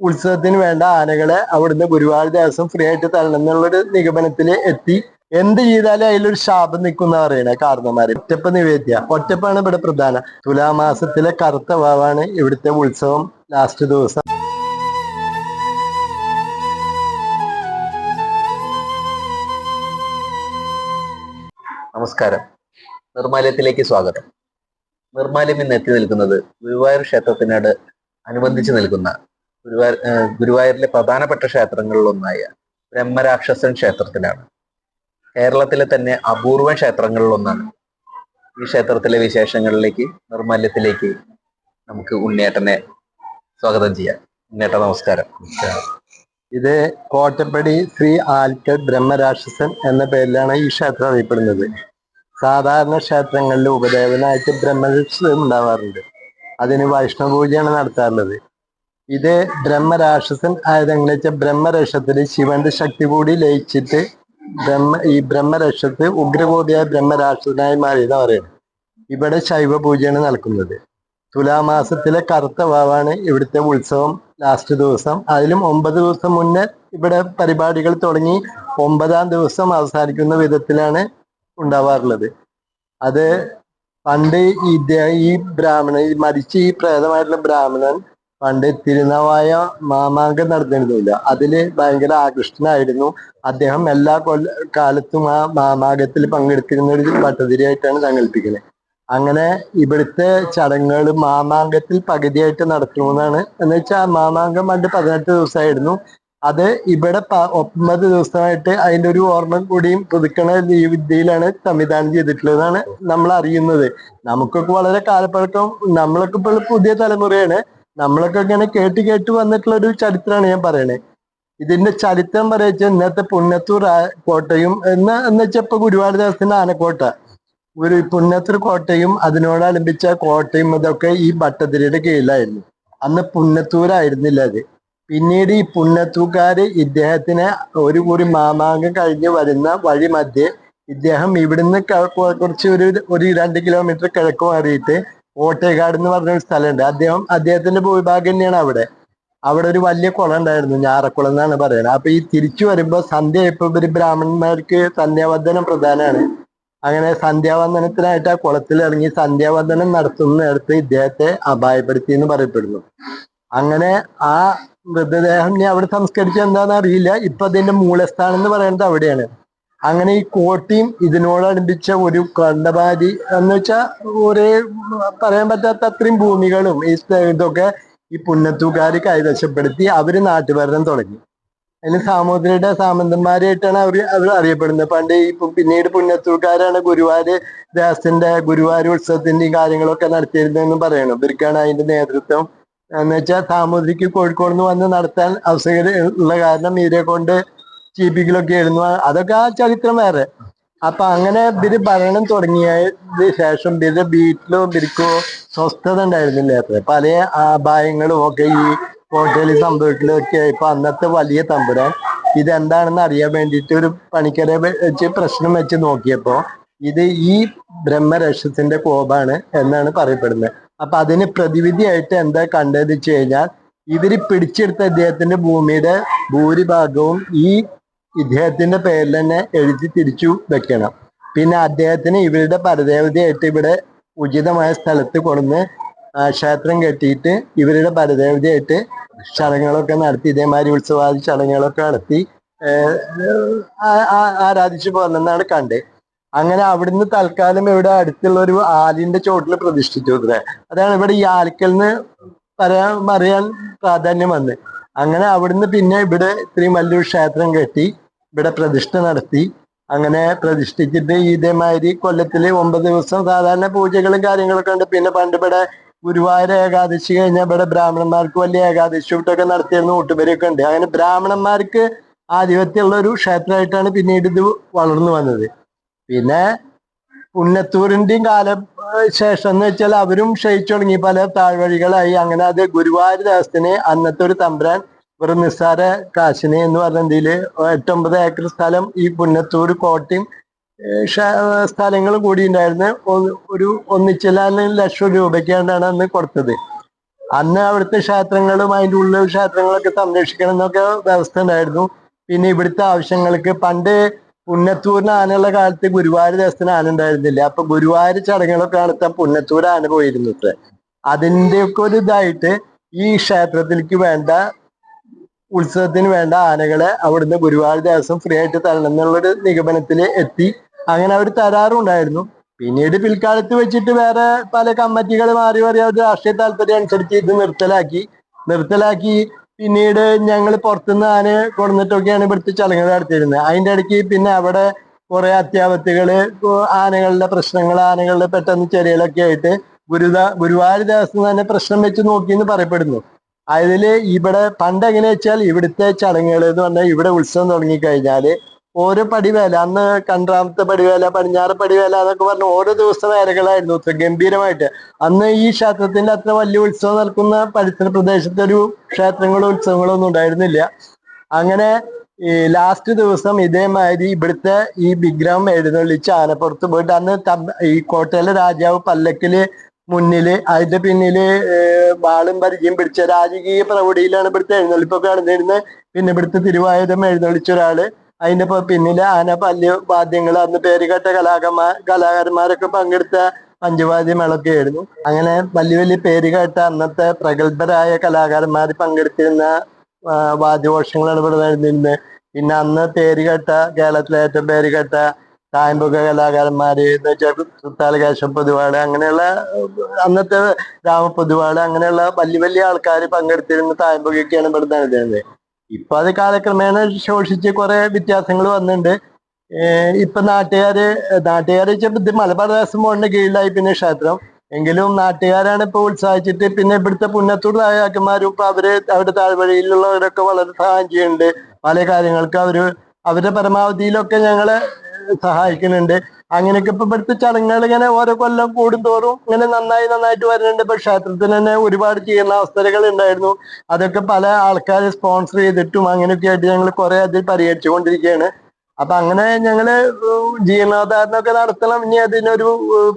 ഉത്സവത്തിന് വേണ്ട ആനകളെ അവിടുന്ന് ഗുരുവായൂർ ദേവസ്വം ഫ്രീ ആയിട്ട് തരണം എന്നുള്ളൊരു നിഗമനത്തിൽ എത്തി. എന്ത് ചെയ്താലും അതിലൊരു ശാപം നിൽക്കുന്ന പറയണേ കാരണന്മാര് ഒറ്റപ്പ നിവേദ്യ. ഒറ്റപ്പാണ് ഇവിടെ പ്രധാന. തുലാമാസത്തിലെ കറുത്ത വാവാണ് ഇവിടുത്തെ ഉത്സവം ലാസ്റ്റ് ദിവസം. നമസ്കാരം. നിർമാലയത്തിലേക്ക് സ്വാഗതം. നിർമാലയം ഇന്ന് എത്തി നിൽക്കുന്നത് ഗുരുവായൂർ ക്ഷേത്രത്തിനോട് അനുബന്ധിച്ച് നിൽക്കുന്ന ഗുരുവായൂർ ഗുരുവായൂരിലെ പ്രധാനപ്പെട്ട ക്ഷേത്രങ്ങളിലൊന്നായ ബ്രഹ്മരാക്ഷസൻ ക്ഷേത്രത്തിലാണ്. കേരളത്തിലെ തന്നെ അപൂർവ ക്ഷേത്രങ്ങളിൽ ഒന്നാണ് ഈ ക്ഷേത്രത്തിലെ വിശേഷങ്ങളിലേക്ക് നിർമ്മല്യത്തിലേക്ക് നമുക്ക് ഉണ്ണേട്ടനെ സ്വാഗതം ചെയ്യാം. ഉണ്ണേട്ട നമസ്കാരം. ഇത് കോട്ടപ്പടി ശ്രീ ആൽക്കൽ ബ്രഹ്മരാക്ഷസൻ എന്ന പേരിലാണ് ഈ ക്ഷേത്രം അറിയപ്പെടുന്നത്. സാധാരണ ക്ഷേത്രങ്ങളിൽ ഉപദേവനായിട്ട് ബ്രഹ്മരാക്ഷസൻ ഉണ്ടാവാറുണ്ട്. അതിന് വൈഷ്ണവ പൂജയാണ് നടത്താറുള്ളത്. ഇത് ബ്രഹ്മരാക്ഷസൻ ആയതെങ്ങനെ വെച്ചാൽ ബ്രഹ്മരക്ഷത്തിൽ ശിവന്റെ ശക്തി കൂടി ലയിച്ചിട്ട് ബ്രഹ്മ ഈ ബ്രഹ്മരക്ഷത്ത് ഉഗ്രകോപിയായ ബ്രഹ്മരാക്ഷസനായി മാറിയതാ പറയുന്നത്. ഇവിടെ ശൈവ പൂജയാണ് നടക്കുന്നത്. തുലാമാസത്തിലെ കറുത്ത വാവാണ് ഇവിടുത്തെ ഉത്സവം ലാസ്റ്റ് ദിവസം. അതിലും ഒമ്പത് ദിവസം മുന്നേ ഇവിടെ പരിപാടികൾ തുടങ്ങി ഒമ്പതാം ദിവസം അവസാനിക്കുന്ന വിധത്തിലാണ് ഉണ്ടാവാറുള്ളത്. അത് പണ്ട് ഈ ഈ ബ്രാഹ്മണൻ ഈ മരിച്ച ഈ പ്രേതമായിട്ടുള്ള ബ്രാഹ്മണൻ പണ്ട് തിരുനാവായ മാമാങ്കം നടന്നിരുന്നില്ല. അതിൽ ഭയങ്കര ആകൃഷ്ടനായിരുന്നു. അദ്ദേഹം എല്ലാ കൊല്ല കാലത്തും ആ മാമാങ്കത്തിൽ പങ്കെടുത്തിരുന്ന ഒരു പദ്ധതിയായിട്ടാണ് സങ്കല്പിക്കുന്നത് അങ്ങനെ ഇവിടുത്തെ ചടങ്ങുകൾ മാമാങ്കത്തിൽ പകുതിയായിട്ട് നടത്തണമെന്നാണ് എന്ന് വെച്ചാൽ മാമാങ്കം പണ്ട് പതിനെട്ട് ദിവസമായിരുന്നു. അത് ഇവിടെ ഒമ്പത് ദിവസമായിട്ട് അതിന്റെ ഒരു ഓർമ്മ കൂടിയും പുതുക്കണ വിദ്യയിലാണ് സംവിധാനം ചെയ്തിട്ടുള്ളതെന്നാണ് നമ്മൾ അറിയുന്നത്. നമുക്കൊക്കെ വളരെ കാലപ്പഴക്കം നമ്മളൊക്കെ ഇപ്പോൾ പുതിയ തലമുറയാണ്. നമ്മളൊക്കെ ഇങ്ങനെ കേട്ട് കേട്ട് വന്നിട്ടുള്ള ഒരു ചരിത്രമാണ് ഞാൻ പറയണേ. ഇതിന്റെ ചരിത്രം പറയിച്ച ഇന്നത്തെ പുന്നത്തൂർ കോട്ടയും എന്ന് എന്ന് വെച്ചാൽ ഇപ്പൊ ഗുരുവായൂർ ദേവസ്ഥന്റെ ആനക്കോട്ട. ഒരു പുന്നത്തൂർ കോട്ടയും അതിനോടനുബന്ധിച്ച കോട്ടയും ഇതൊക്കെ ഈ ഭട്ടതിരിയുടെ കീഴിലായിരുന്നു. അന്ന് പുന്നത്തൂരായിരുന്നില്ല അത്. പിന്നീട് ഈ പുന്നത്തൂക്കാര് ഇദ്ദേഹത്തിനെ ഒരു കുറി മാമാങ്കം കഴിഞ്ഞ് വരുന്ന വഴി മധ്യേ ഇദ്ദേഹം ഇവിടുന്ന് കുറച്ച് ഒരു ഒരു രണ്ട് കിലോമീറ്റർ കിഴക്ക് മാറിയിട്ട് ഓട്ടേക്കാട് എന്ന് പറഞ്ഞ ഒരു സ്ഥലമുണ്ട്. അദ്ദേഹം അദ്ദേഹത്തിന്റെ ഭൂവിഭാഗം തന്നെയാണ് അവിടെ. അവിടെ ഒരു വലിയ കുളം ഉണ്ടായിരുന്നു. ഞാറക്കുളം എന്നാണ് പറയുന്നത്. അപ്പൊ ഈ തിരിച്ചു വരുമ്പോ സന്ധ്യ ഇപ്പൊ ഇവർ ബ്രാഹ്മണന്മാർക്ക് സന്ധ്യാവന്ദനം പ്രധാനമാണ്. അങ്ങനെ സന്ധ്യാവന്ദനത്തിനായിട്ട് ആ കുളത്തിൽ ഇറങ്ങി സന്ധ്യാവന്ദനം നടത്തുന്നിടത്ത് ഇദ്ദേഹത്തെ അപായപ്പെടുത്തി എന്ന് പറയപ്പെടുന്നു. അങ്ങനെ ആ മൃതദേഹം അവിടെ സംസ്കരിച്ച എന്താണെന്ന് അറിയില്ല. ഇപ്പൊ അതിന്റെ മൂലസ്ഥാനം എന്ന് പറയുന്നത് അവിടെയാണ്. അങ്ങനെ ഈ കോട്ടയും ഇതിനോടനുബന്ധിച്ച ഒരു കണ്ടപാതി എന്ന് വെച്ചാൽ ഒരേ പറയാൻ പറ്റാത്ത അത്രയും ഭൂമികളും ഈ ഇതൊക്കെ ഈ പുന്നത്തൂക്കാർ കൈവശപ്പെടുത്തി അവർ നാട്ടുഭരണം തുടങ്ങി. അതിന് സാമൂതിരിയുടെ സാമന്തന്മാരായിട്ടാണ് അവർ അവർ അറിയപ്പെടുന്നത്. പണ്ട് ഈ പിന്നീട് പുന്നത്തൂർക്കാരാണ് ഗുരുവായൂർ ദാസിന്റെ ഗുരുവായൂർ ഉത്സവത്തിന്റെയും കാര്യങ്ങളൊക്കെ നടത്തിയിരുന്നതെന്ന് പറയണം. ഇവർക്കാണ് അതിന്റെ നേതൃത്വം. എന്ന് വെച്ചാൽ സാമൂതിരിക്ക് കോഴിക്കോട് നിന്ന് വന്ന് നടത്താൻ അവസരം ഉള്ള കാരണം ഇവരെ കൊണ്ട് ചീപ്പിക്കലൊക്കെ ആയിരുന്നു. അതൊക്കെ ആ ചരിത്രം വേറെ. അപ്പൊ അങ്ങനെ ഇവർ ഭരണം തുടങ്ങിയതിന് ശേഷം ഇവരുടെ വീട്ടിലോ ഇവർക്കോ സ്വസ്ഥത ഉണ്ടായിരുന്നില്ല. അത്ര പല അപായങ്ങളും ഒക്കെ ഈ ഹോട്ടലിൽ സംഭവിക്കലൊക്കെ ഇപ്പൊ അന്നത്തെ വലിയ തമ്പുരാൻ ഇതെന്താണെന്ന് അറിയാൻ വേണ്ടിയിട്ട് ഒരു പണിക്കരെ വെച്ച് പ്രശ്നം വെച്ച് നോക്കിയപ്പോ ഇത് ഈ ബ്രഹ്മരക്ഷത്തിന്റെ കോപാണ് എന്നാണ് പറയപ്പെടുന്നത്. അപ്പൊ അതിന് പ്രതിവിധിയായിട്ട് എന്താ കണ്ടതെന്ന് വെച്ച് കഴിഞ്ഞാൽ ഇവർ പിടിച്ചെടുത്ത അദ്ദേഹത്തിന്റെ ഭൂമിയുടെ ഭൂരിഭാഗവും ഈ ഇദ്ദേഹത്തിന്റെ പേരിൽ തന്നെ എഴുതി തിരിച്ചു വെക്കണം. പിന്നെ അദ്ദേഹത്തിന് ഇവരുടെ പരദേവതയായിട്ട് ഇവിടെ ഉചിതമായ സ്ഥലത്ത് കൊണ്ടുവന്ന് ക്ഷേത്രം കെട്ടിയിട്ട് ഇവരുടെ പരദേവതയായിട്ട് ചടങ്ങുകളൊക്കെ നടത്തി ഇതേമാതിരി ഉത്സവാദി ചടങ്ങുകളൊക്കെ നടത്തി ആരാധിച്ചു പോകുന്നെന്നാണ് കണ്ടത് അങ്ങനെ അവിടുന്ന് തൽക്കാലം ഇവിടെ അടുത്തുള്ള ഒരു ആലിന്റെ ചോട്ടിൽ പ്രതിഷ്ഠിച്ചു അതാണ് ഇവിടെ ഈ ആൽക്കലിന് പറയാൻ പറയാൻ പ്രാധാന്യം വന്നത്. അങ്ങനെ അവിടുന്ന് പിന്നെ ഇവിടെ ഇത്രയും വലിയൊരു ക്ഷേത്രം കെട്ടി ഇവിടെ പ്രതിഷ്ഠ നടത്തി. അങ്ങനെ പ്രതിഷ്ഠിച്ചിട്ട് ഇതേമാതിരി കൊല്ലത്തിൽ ഒമ്പത് ദിവസം സാധാരണ പൂജകളും കാര്യങ്ങളൊക്കെ ഉണ്ട്. പിന്നെ പണ്ട് ഇവിടെ ഗുരുവായൂർ ഏകാദശി കഴിഞ്ഞാൽ ഇവിടെ ബ്രാഹ്മണന്മാർക്ക് വലിയ ഏകാദശി വിട്ടൊക്കെ നടത്തിയിരുന്ന ഊട്ടുപരിയൊക്കെ ഉണ്ട്. അങ്ങനെ ബ്രാഹ്മണന്മാർക്ക് ആധിപത്യമുള്ള ഒരു ക്ഷേത്രമായിട്ടാണ് പിന്നീട് ഇത് വളർന്നു വന്നത്. പിന്നെ പുന്നത്തൂരിന്റെയും കാല ശേഷം എന്ന് വെച്ചാൽ അവരും ക്ഷയിച്ചു തുടങ്ങി. പല താഴ്വഴികളായി. അങ്ങനെ അത് ഗുരുവായൂർ ദേവസ്ഥനെ അന്നത്തെ ഒരു തമ്പുരാൻ വെറും നിസ്സാര കാശിന് എന്ന് പറഞ്ഞതിൽ എട്ടൊമ്പത് ഏക്കർ സ്ഥലം ഈ പുന്നത്തൂർ കോട്ടയും സ്ഥലങ്ങൾ കൂടി ഉണ്ടായിരുന്നു ഒരു ഒന്നിച്ചില്ലാന്ന് ലക്ഷം രൂപയ്ക്കാണ്ടാണ് അന്ന് കൊടുത്തത്. അന്ന് അവിടുത്തെ ക്ഷേത്രങ്ങളും അതിന്റെ ഉള്ളിൽ ക്ഷേത്രങ്ങളൊക്കെ സംരക്ഷിക്കണം എന്നൊക്കെ വ്യവസ്ഥ ഉണ്ടായിരുന്നു. പിന്നെ ഇവിടുത്തെ ആവശ്യങ്ങൾക്ക് പണ്ട് പുന്നത്തൂരിന് ആനയുള്ള കാലത്ത് ഗുരുവായൂർ ദേശത്തിന് ആന ഉണ്ടായിരുന്നില്ല. അപ്പൊ ഗുരുവായൂർ ചടങ്ങുകളൊക്കെ നടത്താൻ പുന്നത്തൂർ ആന പോയിരുന്നത്. അതിന്റെ ഒക്കെ ഒരു ഇതായിട്ട് ഈ ക്ഷേത്രത്തിലേക്ക് വേണ്ട ഉത്സവത്തിന് വേണ്ട ആനകളെ അവിടുന്ന് ഗുരുവായൂർ ദേവസ്വം ഫ്രീ ആയിട്ട് തരണം എന്നുള്ളൊരു നിഗമനത്തിൽ എത്തി. അങ്ങനെ അവർ തരാറുണ്ടായിരുന്നു പിന്നീട് പിൽക്കാലത്ത് വെച്ചിട്ട് വേറെ പല കമ്മിറ്റികൾ മാറി മാറി അവരുടെ രാഷ്ട്രീയ താല്പര്യം അനുസരിച്ച് ഇത് നിർത്തലാക്കി. നിർത്തലാക്കി പിന്നീട് ഞങ്ങൾ പുറത്തുനിന്ന് ആന കൊടുന്നിട്ടൊക്കെയാണ് ഇവിടുത്തെ ചടങ്ങുകൾ നടത്തിയിരുന്നത്. അതിന്റെ ഇടയ്ക്ക് പിന്നെ അവിടെ കുറെ അത്യാപത്തുകൾ ആനകളുടെ പ്രശ്നങ്ങൾ ആനകളുടെ പെട്ടെന്ന് ചെറിയലൊക്കെ ആയിട്ട് ഗുരുദ ഗുരുവായൂർ ദേവസ്വം തന്നെ പ്രശ്നം വെച്ച് നോക്കി എന്ന് പറയപ്പെടുന്നു. അതിൽ ഇവിടെ പണ്ട് എങ്ങനെ വെച്ചാൽ ഇവിടുത്തെ ചടങ്ങുകൾ എന്ന് പറഞ്ഞാൽ ഇവിടെ ഉത്സവം തുടങ്ങിക്കഴിഞ്ഞാൽ ഓരോ പടിവേല അന്ന് കണ്ടാമത്തെ പടിവേല പടിഞ്ഞാറ് പടിവേല എന്നൊക്കെ പറഞ്ഞ ഓരോ ദിവസ വേലകളായിരുന്നു ഗംഭീരമായിട്ട്. അന്ന് ഈ ക്ഷേത്രത്തിന്റെ അത്ര വലിയ ഉത്സവം നടക്കുന്ന പരിസര പ്രദേശത്തെ ഒരു ക്ഷേത്രങ്ങളോ ഉത്സവങ്ങളോ ഒന്നും ഉണ്ടായിരുന്നില്ല. അങ്ങനെ ഈ ലാസ്റ്റ് ദിവസം ഇതേമാതിരി ഇവിടുത്തെ ഈ വിഗ്രഹം എഴുന്നള്ളിച്ച് ആനപ്പുറത്ത് പോയിട്ട് അന്ന് ഈ കോട്ടയിലെ രാജാവ് പല്ലക്കിൽ മുന്നിൽ അതിന്റെ പിന്നിൽ വാളും പരിചയം പിടിച്ച രാജകീയ പ്രൗഢിയിലാണ് ഇവിടുത്തെ എഴുന്നള്ളിപ്പൊക്കെ നടന്നിരുന്നത് പിന്നെ ഇവിടുത്തെ തിരുവായുധം എഴുന്നള്ളിച്ച ഒരാൾ. അതിന്റെ പിന്നിൽ ആന പല്ല് വാദ്യങ്ങൾ അന്ന് പേരുകെട്ട കലാകന്മാർ കലാകാരന്മാരൊക്കെ പങ്കെടുത്ത പഞ്ചവാദ്യ മേളൊക്കെ ആയിരുന്നു. അങ്ങനെ വലിയ വലിയ പേരുകേട്ട അന്നത്തെ പ്രഗത്ഭരായ കലാകാരന്മാർ പങ്കെടുത്തിരുന്ന വാദ്യഘോഷങ്ങളാണ് ഇവിടെ നടന്നിരുന്നത് പിന്നെ അന്ന് പേരുകേട്ട കേരളത്തിലെ ഏറ്റവും പേരുകേട്ട തായമ്പുക കലാകാരന്മാര് എന്ന് വെച്ചാൽ സുത്താല പൊതുവാട് അങ്ങനെയുള്ള അന്നത്തെ അന്നത്തെ രാമപൊതുവാൾ അങ്ങനെയുള്ള വലിയ വലിയ ആൾക്കാർ പങ്കെടുത്തിരുന്ന തായമ്പൊക്കെയാണ് ഇവിടെ നടത്തുന്നത് ഇപ്പൊ അത് കാലക്രമേണ ശോഷിച്ച് കുറെ വ്യത്യാസങ്ങൾ വന്നിട്ടുണ്ട് ഇപ്പൊ നാട്ടുകാര് നാട്ടുകാര് വെച്ചാൽ മലബാർ ദേവസ്വം ബോർഡിന്റെ കീഴിലായി പിന്നെ ക്ഷേത്രം. എങ്കിലും നാട്ടുകാരാണ് ഇപ്പൊ ഉത്സാഹിച്ചിട്ട് പിന്നെ ഇവിടുത്തെ പുന്നത്തൂർ നായകന്മാരും ഇപ്പൊ അവർ അവരുടെ താഴ്വഴിയിലുള്ളവരൊക്കെ വളരെ സഹായം ചെയ്യുന്നുണ്ട്. പല കാര്യങ്ങൾക്ക് അവർ അവരുടെ പരമാവധിയിലൊക്കെ ഞങ്ങളെ സഹായിക്കുന്നുണ്ട്. അങ്ങനെയൊക്കെ ഇപ്പൊ ഇവിടുത്തെ ചടങ്ങുകൾ ഇങ്ങനെ ഓരോ കൊല്ലം കൂടുന്തോറും ഇങ്ങനെ നന്നായി നന്നായിട്ട് വരുന്നുണ്ട്. ഇപ്പൊ ക്ഷേത്രത്തിൽ തന്നെ ഒരുപാട് ചെയ്യുന്ന അവസരങ്ങൾ ഉണ്ടായിരുന്നു. അതൊക്കെ പല ആൾക്കാര് സ്പോൺസർ ചെയ്തിട്ടും അങ്ങനെയൊക്കെ ആയിട്ട് ഞങ്ങൾ കുറെ അതിൽ പരിഹരിച്ചുകൊണ്ടിരിക്കുകയാണ്. അപ്പൊ അങ്ങനെ ഞങ്ങൾ ജീർണോദ്ധാരണമൊക്കെ നടത്തണം. ഇനി അതിനൊരു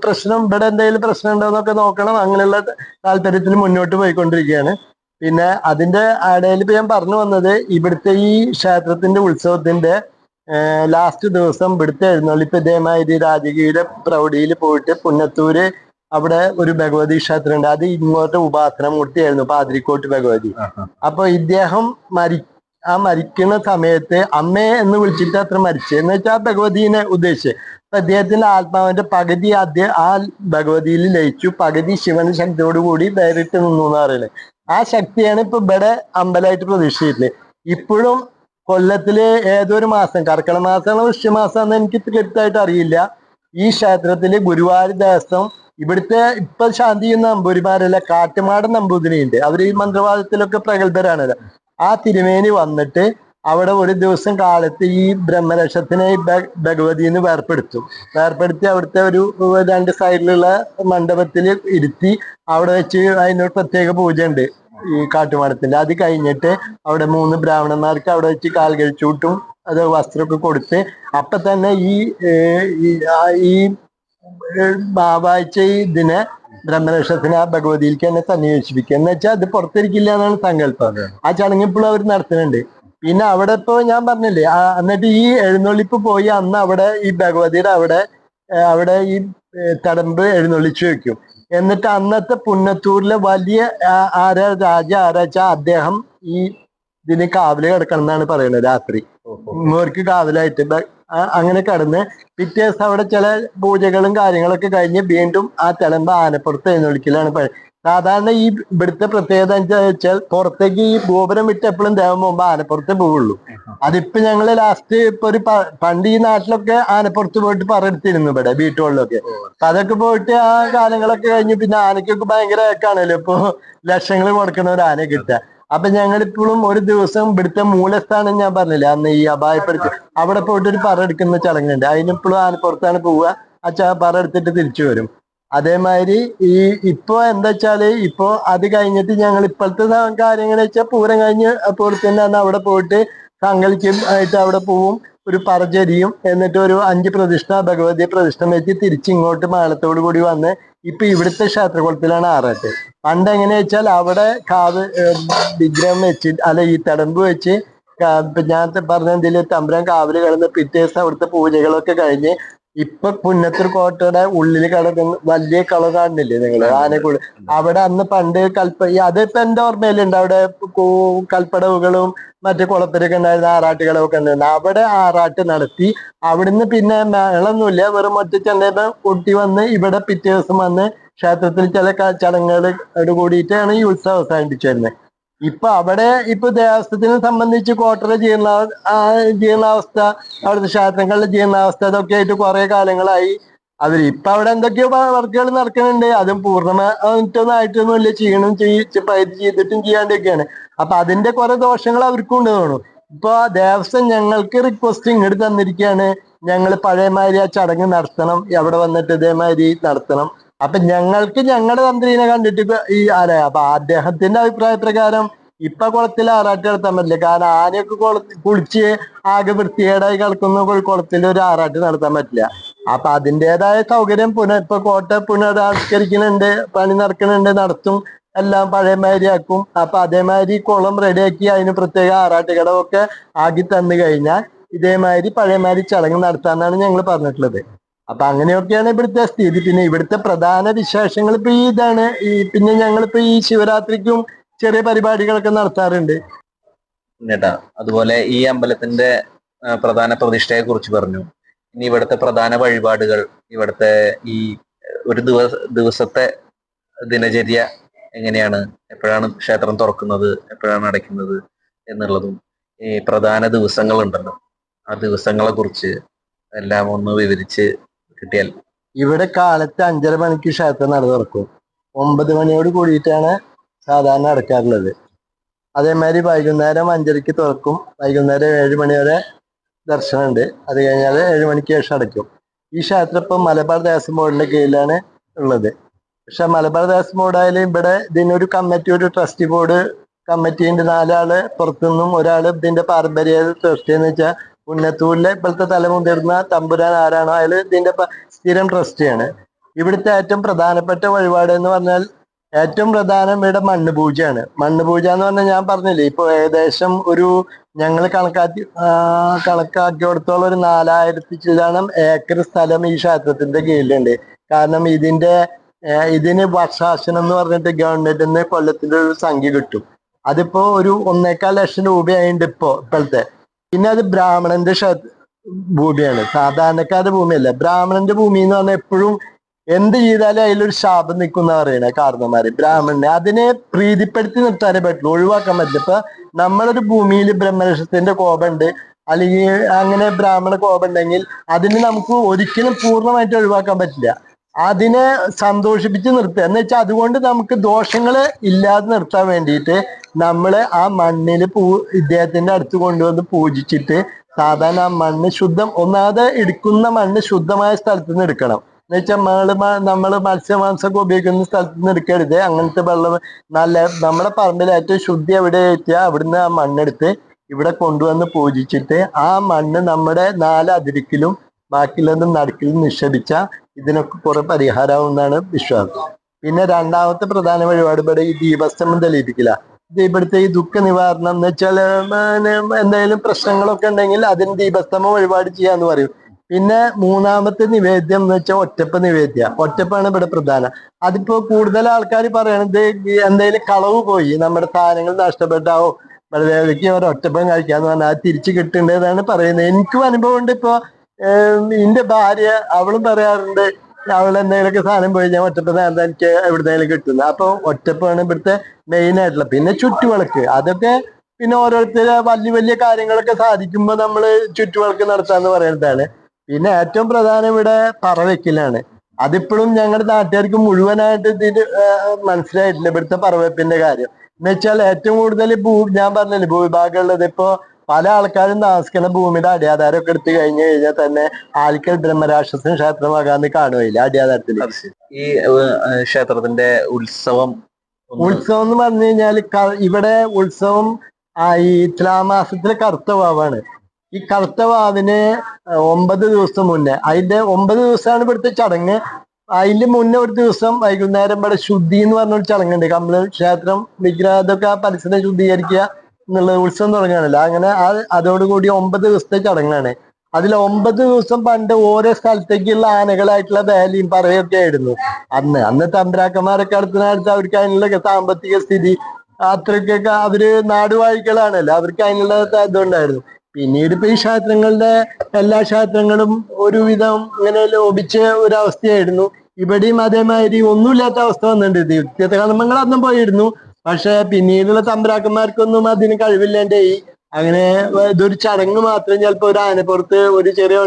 പ്രശ്നം ഇവിടെ എന്തെങ്കിലും പ്രശ്നം ഉണ്ടോ എന്നൊക്കെ നോക്കണം. അങ്ങനെയുള്ള താല്പര്യത്തിൽ മുന്നോട്ട് പോയിക്കൊണ്ടിരിക്കുകയാണ്. പിന്നെ അതിന്റെ ഇടയിൽ ഇപ്പൊ ഞാൻ പറഞ്ഞു വന്നത് ഇവിടുത്തെ ഈ ക്ഷേത്രത്തിന്റെ ഉത്സവത്തിന്റെ ലാസ്റ്റ് ദിവസം ഇവിടുത്തെ എഴുന്നള്ളിപ്പ് ഇതേമാതിരി രാജകീയുടെ പ്രൗഢിയിൽ പോയിട്ട് പുന്നത്തൂര് അവിടെ ഒരു ഭഗവതി ക്ഷേത്രം ഉണ്ട് അത് ഇങ്ങോട്ട് ഉപാസന മൂർത്തിയായിരുന്നു പാതിരിക്കോട്ട് ഭഗവതി. അപ്പൊ ഇദ്ദേഹം മരി ആ മരിക്കുന്ന സമയത്ത് അമ്മയെ എന്ന് വിളിച്ചിട്ട് അത്ര മരിച്ചത് എന്ന് വെച്ചാൽ ആ ഭഗവതിനെ ഉദ്ദേശിച്ച്. അപ്പൊ അദ്ദേഹത്തിന്റെ ആത്മാവിന്റെ പകുതി അദ്ദേഹം ആ ഭഗവതിയിൽ ലയിച്ചു. പകുതി ശിവന്റെ ശക്തിയോട് കൂടി വേറിട്ട് നിന്നു എന്ന് പറയുന്നത് ആ ശക്തിയാണ് ഇപ്പൊ ഇവിടെ അമ്പലമായിട്ട് പ്രതീക്ഷിച്ചിട്ടുള്ളത് ഇപ്പോഴും കൊല്ലത്തിൽ ഏതൊരു മാസം കർക്കിടക മാസമാണോ വൃശ്യമാസമാണെന്ന് എനിക്ക് കൃത്യമായിട്ട് അറിയില്ല. ഈ ക്ഷേത്രത്തിൽ ഗുരുവായൂർ ദേവസ്വം ഇവിടുത്തെ ഇപ്പൊ ശാന്തി ചെയ്യുന്ന നമ്പൂരിമാരല്ല കാട്ടുമാടൻ നമ്പൂതിരിയുണ്ട്. അവർ ഈ മന്ത്രവാദത്തിലൊക്കെ പ്രഗത്ഭരാണല്ലോ ആ തിരുമേനി വന്നിട്ട് അവിടെ ഒരു ദിവസം കാലത്ത് ഈ ബ്രഹ്മരക്ഷത്തിനെ ഈ എന്ന് വേർപ്പെടുത്തും. വേർപ്പെടുത്തി അവിടുത്തെ ഒരു രണ്ട് സൈഡിലുള്ള മണ്ഡപത്തിൽ ഇരുത്തി അവിടെ വെച്ച് അതിനൊരു പ്രത്യേക പൂജ ഉണ്ട് ഈ കാട്ടുമാടത്തിന്റെ അത് കഴിഞ്ഞിട്ട് അവിടെ മൂന്ന് ബ്രാഹ്മണന്മാർക്ക് അവിടെ വെച്ച് കാൽ കഴിച്ചൂട്ടും അത് വസ്ത്രമൊക്കെ കൊടുത്ത്. അപ്പൊ തന്നെ ഈ ഈ ബാബാഴ്ച ഇതിനെ ബ്രഹ്മരക്ഷത്തിന് ആ ഭഗവതിയിലേക്ക് തന്നെ സന്നിവേശിപ്പിക്കുക. എന്ന് വെച്ചാൽ അത് പുറത്തിരിക്കില്ല എന്നാണ് സങ്കല്പം. ആ ചടങ്ങ് ഇപ്പോഴും അവർ നടത്തുന്നുണ്ട്. പിന്നെ അവിടെ ഇപ്പോ ഞാൻ പറഞ്ഞില്ലേ എന്നിട്ട് ഈ എഴുന്നള്ളിപ്പ് പോയി അന്ന് അവിടെ ഈ ഭഗവതിയുടെ അവിടെ അവിടെ ഈ തടമ്പ് എഴുന്നള്ളിച്ചു വെക്കും. എന്നിട്ട് അന്നത്തെ പുന്നത്തൂരിലെ വലിയ ആരാ രാജ ആരാച്ച അദ്ദേഹം ഈ ഇതിന് കാവൽ കിടക്കണം എന്നാണ് പറയുന്നത് രാത്രി. ഇവർക്ക് കാവലായിട്ട്. അങ്ങനെ കിടന്ന് പിറ്റേ ദിവസം അവിടെ ചില പൂജകളും കാര്യങ്ങളൊക്കെ കഴിഞ്ഞ് വീണ്ടും ആ തിളമ്പ് ആനപ്പുറത്ത് എഴുന്നള്ളിക്കലാണ് സാധാരണ ഈ ഇവിടുത്തെ പ്രത്യേകത എന്താ വെച്ചാൽ പുറത്തേക്ക് ഈ ഗോപുരം വിട്ട് എപ്പോഴും ദേവം പോകുമ്പോ ആനപ്പുറത്തെ പോവുള്ളൂ. അതിപ്പോ ഞങ്ങൾ ലാസ്റ്റ് ഇപ്പൊ ഒരു പണ്ട് ഈ നാട്ടിലൊക്കെ ആനപ്പുറത്ത് പോയിട്ട് പറയെടുത്തിരുന്നു ഇവിടെ വീട്ടുകളിലൊക്കെ അപ്പൊ അതൊക്കെ പോയിട്ട് ആ കാലങ്ങളൊക്കെ കഴിഞ്ഞ് പിന്നെ ആനക്കൊക്കെ ഭയങ്കര ഏക്കാണല്ലോ ഇപ്പൊ ലക്ഷങ്ങൾ കൊടുക്കണ ഒരു ആന കിട്ടുക. അപ്പൊ ഞങ്ങളിപ്പോഴും ഒരു ദിവസം ഇവിടുത്തെ മൂലസ്ഥാനം ഞാൻ പറഞ്ഞില്ല അന്ന് ഈ അപായപ്പെടുത്തി അവിടെ പോയിട്ട് ഒരു പറ എടുക്കുന്ന ചടങ്ങുണ്ട്. അതിനിപ്പോഴും ആനപ്പുറത്താണ് പോവുക. അച്ഛാ പറ എടുത്തിട്ട് തിരിച്ചു വരും. അതേമാതിരി ഈ ഇപ്പോ എന്താ വെച്ചാൽ ഇപ്പോ അത് കഴിഞ്ഞിട്ട് ഞങ്ങൾ ഇപ്പോഴത്തെ കാര്യങ്ങൾ വെച്ചാൽ പൂരം കഴിഞ്ഞ് അപ്പോൾ തന്നെ അവിടെ പോയിട്ട് സങ്കല്പിക്കും ആയിട്ട് അവിടെ പോവും ഒരു പറചരിയും എന്നിട്ട് ഒരു അഞ്ച് പ്രതിഷ്ഠ ഭഗവതി പ്രതിഷ്ഠ വെച്ച് തിരിച്ച് ഇങ്ങോട്ട് മാളത്തോടു കൂടി വന്ന് ഇപ്പൊ ഇവിടുത്തെ ക്ഷേത്രകുളത്തിലാണ് ആറാട്ട്. പണ്ട് എങ്ങനെ വെച്ചാൽ അവിടെ കാവ് വിഗ്രഹം വെച്ച് അല്ല ഈ തടമ്പ് വെച്ച് ഞാൻ പറഞ്ഞ എന്തെങ്കിലും തമ്പുരാൻ കാവിൽ കിടന്ന് പിറ്റേ ദിവസം അവിടുത്തെ പൂജകളൊക്കെ കഴിഞ്ഞ് ഇപ്പൊ പുന്നത്തൂർ കോട്ടയുടെ ഉള്ളിൽ കിടക്കുന്ന വലിയ കളർ കാണുന്നില്ലേ നിങ്ങൾ? ആനക്കുള്ളി അവിടെ അന്ന് പണ്ട് കൽപ്പ അതിപ്പോ എന്റെ ഓർമ്മയിലുണ്ട്? അവിടെ കൽപ്പടവുകളും മറ്റു കുളത്തിലൊക്കെ ഉണ്ടായിരുന്ന ആറാട്ടുകളും ഒക്കെ ഉണ്ടായിരുന്നു. അവിടെ ആറാട്ട് നടത്തി. അവിടുന്ന് പിന്നെ മേളൊന്നുമില്ല. വെറും ഒറ്റ ചെന്നൈ കുട്ടി വന്ന് ഇവിടെ പിറ്റേ ദിവസം വന്ന് ക്ഷേത്രത്തിൽ ചില ചടങ്ങുകൾ കൂടിയിട്ടാണ് ഈ ഉത്സവം അവസാനിപ്പിച്ചു വരുന്നത്. ഇപ്പൊ അവിടെ ഇപ്പൊ ദേവസ്ഥത്തിനെ സംബന്ധിച്ച് കോട്ടറ ജീർണ ജീർണാവസ്ഥ അവിടുത്തെ ക്ഷേത്രങ്ങളുടെ ജീർണാവസ്ഥ ഇതൊക്കെ ആയിട്ട് കുറെ കാലങ്ങളായി. അവർ ഇപ്പൊ അവിടെ എന്തൊക്കെയോ വർക്കുകൾ നടക്കുന്നുണ്ട്. അതും പൂർണമായിട്ടൊന്നും ആയിട്ടൊന്നുമില്ല ചെയ്യണം ചെയ്ത് ചെയ്തിട്ടും ചെയ്യാണ്ടൊക്കെയാണ് അപ്പൊ അതിന്റെ കുറെ ദോഷങ്ങൾ അവർക്കും ഉണ്ട് തോന്നുന്നു. ഇപ്പൊ ദേവസ്വം ഞങ്ങൾക്ക് റിക്വസ്റ്റ് ഇങ്ങോട്ട് തന്നിരിക്കുകയാണ് ഞങ്ങൾ പഴയമാതിരി ആ ചടങ്ങ് നടത്തണം. എവിടെ വന്നിട്ട് ഇതേമാതിരി നടത്തണം. അപ്പൊ ഞങ്ങൾക്ക് ഞങ്ങളുടെ തന്ത്രീനെ കണ്ടിട്ട് ഈ ആരാ? അപ്പൊ അദ്ദേഹത്തിന്റെ അഭിപ്രായ പ്രകാരം ഇപ്പൊ കുളത്തിൽ ആറാട്ട് നടത്താൻ പറ്റില്ല. കാരണം ആനയൊക്കെ കുളത്തിൽ കുളിച്ച് ആകെ വൃത്തികേടായി കിടക്കുന്ന ഒരു കുളത്തിൽ ഒരു ആറാട്ട് നടത്താൻ പറ്റില്ല. അപ്പൊ അതിന്റെതായ സൗകര്യം പുന ഇപ്പൊ കോട്ട പുനരാവിഷ്കരിക്കുന്നുണ്ട് പണി നടക്കുന്നുണ്ട് നടത്തും എല്ലാം പഴയമാതിരി ആക്കും അപ്പൊ അതേമാതിരി കുളം റെഡിയാക്കി അതിന് പ്രത്യേക ആറാട്ടുകടമൊക്കെ ആക്കി തന്നു കഴിഞ്ഞാൽ ഇതേമാതിരി പഴയമാതിരി ചടങ്ങ് നടത്താന്നാണ് ഞങ്ങൾ പറഞ്ഞിട്ടുള്ളത്. അപ്പൊ അങ്ങനെയൊക്കെയാണ് ഇവിടുത്തെ സ്ഥിതി. പിന്നെ ഇവിടുത്തെ പ്രധാന വിശേഷങ്ങൾ ഇപ്പൊ ഈ ഇതാണ്. ഈ പിന്നെ ഞങ്ങളിപ്പോ ഈ ശിവരാത്രിക്കും ചെറിയ പരിപാടികളൊക്കെ നടത്താറുണ്ട്. ചേട്ടാ അതുപോലെ ഈ അമ്പലത്തിന്റെ പ്രധാന പ്രതിഷ്ഠയെ കുറിച്ച് പറഞ്ഞു. ഇനി ഇവിടുത്തെ പ്രധാന വഴിപാടുകൾ ഇവിടുത്തെ ഈ ഒരു ദിവസ ദിവസത്തെ ദിനചര്യ എങ്ങനെയാണ്? എപ്പോഴാണ് ക്ഷേത്രം തുറക്കുന്നത്? എപ്പോഴാണ് അടയ്ക്കുന്നത്? എന്നുള്ളതും ഈ പ്രധാന ദിവസങ്ങൾ ഉണ്ടല്ലോ ആ ദിവസങ്ങളെ കുറിച്ച് എല്ലാം ഒന്ന് വിവരിച്ച് കിട്ടിയാൽ. ഇവിടെ കാലത്ത് അഞ്ചര മണിക്ക് ക്ഷേത്രം നട തുറക്കും ഒമ്പത് മണിയോട് കൂടിയിട്ടാണ് സാധാരണ അടക്കാറുള്ളത് അതേമാതിരി വൈകുന്നേരം അഞ്ചരയ്ക്ക് തുറക്കും. വൈകുന്നേരം ഏഴ് മണി വരെ ദർശനമുണ്ട്. അത് കഴിഞ്ഞാൽ ഏഴ് മണിക്ക് ശേഷം അടയ്ക്കും. ഈ ക്ഷേത്രം ഇപ്പം മലബാർ ദേവസ്വം ബോർഡിന്റെ കീഴിലാണ് ഉള്ളത്. പക്ഷെ മലബാർ ദേവസ്വം ബോർഡായാലും ഇവിടെ ഇതിനൊരു കമ്മിറ്റി ഒരു ട്രസ്റ്റി ബോർഡ് കമ്മിറ്റിന്റെ നാലാൾ പുറത്തുനിന്നും ഒരാൾ ഇതിന്റെ പാരമ്പര്യ ട്രസ്റ്റി എന്ന് വെച്ചാൽ പുന്നത്തൂരിലെ ഇപ്പോഴത്തെ തലമുതിർന്ന തമ്പുരാൻ ആരാണോ അയാൾ ഇതിന്റെ സ്ഥിരം ട്രസ്റ്റിയാണ്. ഇവിടുത്തെ ഏറ്റവും പ്രധാനപ്പെട്ട വഴിപാട് എന്ന് പറഞ്ഞാൽ ഏറ്റവും പ്രധാനം ഇവിടെ മണ്ണ് പൂജയാണ് മണ്ണ് പൂജ എന്ന് പറഞ്ഞാൽ ഞാൻ പറഞ്ഞില്ലേ ഇപ്പൊ ഏകദേശം ഒരു ഞങ്ങൾ കണക്കാക്കി കണക്കാക്കിയെടുത്തോളം ഒരു നാലായിരത്തി ചില്ലാനം ഏക്കർ സ്ഥലം ഈ ക്ഷേത്രത്തിന്റെ കീഴിലുണ്ട്. കാരണം ഇതിന്റെ ഇതിന് വർഷാശനം എന്ന് പറഞ്ഞിട്ട് ഗവൺമെന്റിന് കൊല്ലത്തിന്റെ ഒരു സംഖ്യ കിട്ടും. അതിപ്പോ ഒരു ഒന്നേക്കാൽ ലക്ഷം രൂപയായിട്ടുണ്ട് ഇപ്പോ ഇപ്പോഴത്തെ. പിന്നെ അത് ബ്രാഹ്മണന്റെ ഭൂമിയാണ്. സാധാരണക്കാരുടെ ഭൂമിയല്ല. ബ്രാഹ്മണന്റെ ഭൂമി എന്ന് പറഞ്ഞാൽ എപ്പോഴും എന്ത് ചെയ്താലും അതിലൊരു ശാപം നിൽക്കുന്ന പറയണ കാരണന്മാര് ബ്രാഹ്മണനെ അതിനെ പ്രീതിപ്പെടുത്തി നിർത്താനേ പറ്റുള്ളൂ. ഒഴിവാക്കാൻ പറ്റില്ല. ഇപ്പൊ നമ്മളൊരു ഭൂമിയിൽ ബ്രഹ്മരക്ഷത്തിന്റെ കോപമുണ്ട്. അല്ലെങ്കിൽ അങ്ങനെ ബ്രാഹ്മണ കോപം ഉണ്ടെങ്കിൽ അതിന് നമുക്ക് ഒരിക്കലും പൂർണമായിട്ട് ഒഴിവാക്കാൻ പറ്റില്ല. അതിനെ സന്തോഷിപ്പിച്ച് നിർത്തുക. എന്ന് വെച്ചാൽ അതുകൊണ്ട് നമുക്ക് ദോഷങ്ങൾ ഇല്ലാതെ നിർത്താൻ വേണ്ടിയിട്ട് നമ്മൾ ആ മണ്ണിൽ പൂ ഇദ്ദേഹത്തിന്റെ അടുത്ത് കൊണ്ടുവന്ന് പൂജിച്ചിട്ട് സാധാരണ ആ മണ്ണ് ശുദ്ധം ഒന്നാതെ എടുക്കുന്ന മണ്ണ് ശുദ്ധമായ സ്ഥലത്ത് നിന്ന് എടുക്കണം. എന്ന് വെച്ചാൽ നമ്മൾ നമ്മൾ മത്സ്യമാംസമൊക്കെ ഉപയോഗിക്കുന്ന സ്ഥലത്ത് നിന്ന് എടുക്കരുത്. അങ്ങനത്തെ വെള്ളം നല്ല നമ്മുടെ പറമ്പിൽ ഏറ്റവും ശുദ്ധി എവിടെ എത്തിയാൽ അവിടുന്ന് ആ മണ്ണെടുത്ത് ഇവിടെ കൊണ്ടുവന്ന് പൂജിച്ചിട്ട് ആ മണ്ണ് നമ്മുടെ നാല് അതിരിക്കിലും ബാക്കിയുള്ളതും നടക്കിൽ നിക്ഷേപിച്ച ഇതിനൊക്കെ കുറെ പരിഹാരമാവും എന്നാണ് വിശ്വാസം. പിന്നെ രണ്ടാമത്തെ പ്രധാന വഴിപാട് ഇവിടെ ഈ ദീപസ്തംഭം തെളിയിപ്പിക്കില്ല. ഇവിടുത്തെ ഈ ദുഃഖ നിവാരണം എന്ന് വെച്ചാൽ എന്തെങ്കിലും പ്രശ്നങ്ങളൊക്കെ ഉണ്ടെങ്കിൽ അതിന് ദീപസ്തംഭം വഴിപാട് ചെയ്യാന്ന് പറയും. പിന്നെ മൂന്നാമത്തെ നിവേദ്യം എന്ന് വെച്ചാൽ ഒറ്റപ്പ നിവേദ്യ. ഒറ്റപ്പാണ് ഇവിടെ പ്രധാനം. അതിപ്പോ കൂടുതൽ ആൾക്കാർ പറയണത് എന്തെങ്കിലും കളവ് പോയി നമ്മുടെ സാധനങ്ങൾ നഷ്ടപ്പെട്ടാവോ? ബലദേവിക്ക് ഒരു ഒറ്റപ്പം കഴിക്കാന്ന് പറഞ്ഞാൽ തിരിച്ചു കിട്ടേണ്ടതാണ് പറയുന്നത്. എനിക്കും അനുഭവം ഉണ്ട് ഇപ്പൊ എന്റെ ഭാര്യ അവളും പറയാറുണ്ട് അവൾ എന്തെങ്കിലുമൊക്കെ സാധനം പോയി ഞാൻ ഒറ്റപ്പെട്ട നേരത്തെ എനിക്ക് എവിടുന്നെങ്കിലും കിട്ടുന്നത് അപ്പൊ ഒറ്റപ്പാണ് ഇവിടുത്തെ മെയിൻ ആയിട്ടുള്ള. പിന്നെ ചുറ്റുവിളക്ക്. അതൊക്കെ പിന്നെ ഓരോരുത്തരെ വലിയ വലിയ കാര്യങ്ങളൊക്കെ സാധിക്കുമ്പോൾ നമ്മൾ ചുറ്റുവിളക്ക് നടത്താന്ന് പറയുന്നതാണ്. പിന്നെ ഏറ്റവും പ്രധാനം ഇവിടെ പറവെക്കലാണ്. അതിപ്പോഴും ഞങ്ങളുടെ നാട്ടുകാർക്ക് മുഴുവനായിട്ട് ഇതിന് മനസ്സിലായിട്ടില്ല ഇവിടുത്തെ പറവെപ്പിന്റെ കാര്യം. എന്ന് വെച്ചാൽ ഏറ്റവും കൂടുതൽ ഭൂ ഞാൻ പറഞ്ഞില്ലേ ഭൂവിഭാഗം ഉള്ളത് ഇപ്പോ പല ആൾക്കാരും താമസിക്കുന്ന ഭൂമിയുടെ അടിയാധാരമൊക്കെ എടുത്തു കഴിഞ്ഞു കഴിഞ്ഞാൽ തന്നെ ആൽക്കൽ ബ്രഹ്മരാക്ഷസൻ ക്ഷേത്രമാകാന്ന് കാണുകയില്ല അടിയാധാരത്തിൽ. ഈ ക്ഷേത്രത്തിന്റെ ഉത്സവം ഉത്സവം എന്ന് പറഞ്ഞു കഴിഞ്ഞാൽ ഇവിടെ ഉത്സവം ഈ തുലാമാസത്തിലെ കറുത്ത വാവാണ് ഈ കറുത്ത വാവിന് ഒമ്പത് ദിവസം മുന്നേ അതിന്റെ ഒമ്പത് ദിവസമാണ് ഇവിടുത്തെ ചടങ്ങ്. അതിന്റെ മുന്നേ ഒരു ദിവസം വൈകുന്നേരം ഇവിടെ ശുദ്ധി എന്ന് പറഞ്ഞൊരു ചടങ്ങുണ്ട്. നമ്മൾ ക്ഷേത്രം വിഗ്രഹം അതൊക്കെ ആ പരിസരം ശുദ്ധീകരിക്കുക. എന്നുള്ള ഉത്സവം തുടങ്ങുകയാണല്ലോ അങ്ങനെ ആ അതോടുകൂടി ഒമ്പത് ദിവസത്തെ ചടങ്ങാണ് അതിൽ ഒമ്പത് ദിവസം പണ്ട് ഓരോ സ്ഥലത്തേക്കുള്ള ആനകളായിട്ടുള്ള വേലയും പറയൊക്കെ ആയിരുന്നു. അന്ന് അന്ന് തമ്പ്രാക്കന്മാരൊക്കെ അടുത്തിനടുത്ത് അവർക്ക് അതിനുള്ള സാമ്പത്തിക സ്ഥിതി അത്രയ്ക്കൊക്കെ അവർ നാടുവാഴികളാണല്ലോ അവർക്ക് അതിനുള്ള ഇതുണ്ടായിരുന്നു. പിന്നീട് ഇപ്പൊ ഈ ക്ഷേത്രങ്ങളുടെ എല്ലാ ക്ഷേത്രങ്ങളും ഒരുവിധം ഇങ്ങനെ ലോപിച്ച ഒരവസ്ഥയായിരുന്നു. ഇവിടെയും അതേമാതിരി ഒന്നുമില്ലാത്ത അവസ്ഥ വന്നിട്ടുണ്ട്. വ്യത്യസ്തകർമ്മങ്ങൾ അന്നും പോയിരുന്നു. പക്ഷെ പിന്നീടുള്ള തമ്പരാക്കന്മാർക്കൊന്നും അതിന് കഴിവില്ലാണ്ടായി അങ്ങനെ ഇതൊരു ചടങ്ങ് മാത്രം ചിലപ്പോ ഒരു ആനപ്പുറത്ത് ഒരു ചെറിയ